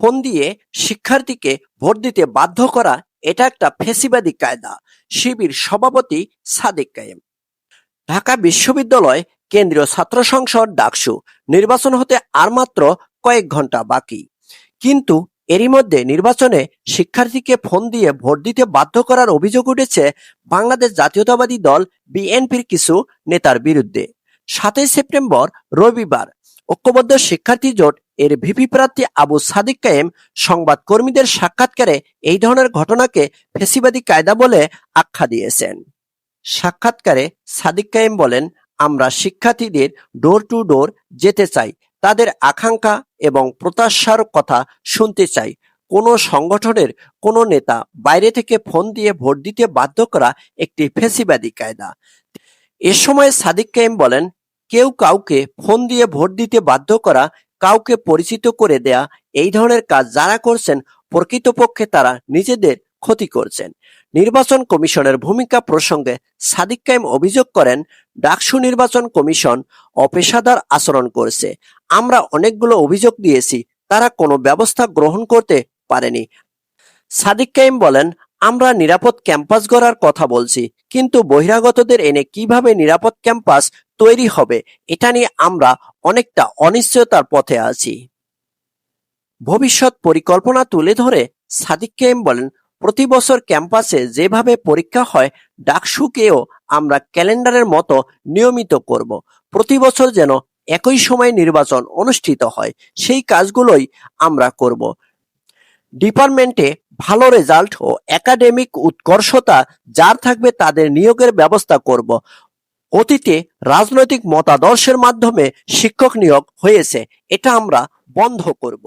Phone দিয়ে শিক্ষার্থীকে vote দিতে বাধ্য করা এটা একটা ফেসিবাদী কায়দা। শিবির সভাপতি সাদিক কায়েম। ঢাকা বিশ্ববিদ্যালয় কেন্দ্রীয় ছাত্র সংসদ ডাকসু। নির্বাচন হতে আর মাত্র কয়েক ঘণ্টা বাকি। কিন্তু এরই মধ্যে নির্বাচনে শিক্ষার্থীকে ফোন দিয়ে ভোট দিতে বাধ্য করার অভিযোগ উঠেছে বাংলাদেশ জাতীয়তাবাদী দল বিএনপির কিছু নেতার বিরুদ্ধে। সাতই সেপ্টেম্বর রবিবার ঐক্যবদ্ধ শিক্ষার্থী জোট এর ভিপি প্রার্থী আবু সাদিক কায়েম সংবাদ কর্মীদের সাক্ষাৎকারে এই ধরনের ঘটনাকে ফেসিবাদী কায়দা বলে আখ্যা দিয়েছেন। সাক্ষাৎকারে সাদিক কায়েম বলেন, আমরা শিক্ষার্থীদের ডোর টু ডোর যেতে চাই, তাদের আকাঙ্ক্ষা এবং প্রত্যাশার কথা শুনতে চাই। কোনো সংগঠনের কোনো নেতা বাইরে থেকে ফোন দিয়ে ভোট দিতে বাধ্য করা একটি ফেসিবাদী কায়দা। এ সময় সাদিক কায়েম বলেন কেউ কাউকে ফোন দিয়ে ভোট দিতে বাধ্য করা, কাউকে পরিচিত করে দেয়া, এই ধরনের কাজ যারা করছেন, প্রকৃতপক্ষে তারা নিজেদের ক্ষতি করছেন। নির্বাচন কমিশনের ভূমিকা প্রসঙ্গে সাদিক কাইম অভিযোগ করেন, ডাকসু নির্বাচন কমিশন অপেশাদার আচরণ করছে। আমরা অনেকগুলো অভিযোগ দিয়েছি, তারা কোনো ব্যবস্থা গ্রহণ করতে পারেনি। সাদিক কাইম বলেন আমরা নিরাপদ ক্যাম্পাস গড়ার কথা বলছি, কিন্তু বহিরাগতদের এনে কীভাবে নিরাপদ ক্যাম্পাস তৈরি হবে, এটা নিয়ে আমরা অনেকটা অনিশ্চয়তার পথে আছি। ভবিষ্যৎ পরিকল্পনা তুলে ধরে সাদিক কেম বলেন, প্রতি বছর ক্যাম্পাসে যেভাবে পরীক্ষা হয়, ডাকসুকেও আমরা ক্যালেন্ডারের মতো নিয়মিত করব। প্রতি বছর যেন একই সময় নির্বাচন অনুষ্ঠিত হয়, সেই কাজগুলোই আমরা করব। ডিপার্টমেন্টে ভালো রেজাল্ট ও একাডেমিক উৎকর্ষতা যার থাকবে তাদের নিয়োগের ব্যবস্থা করব। অতীতে রাজনৈতিক মতাদর্শের মাধ্যমে শিক্ষক নিয়োগ হয়েছে। এটা আমরা বন্ধ করব।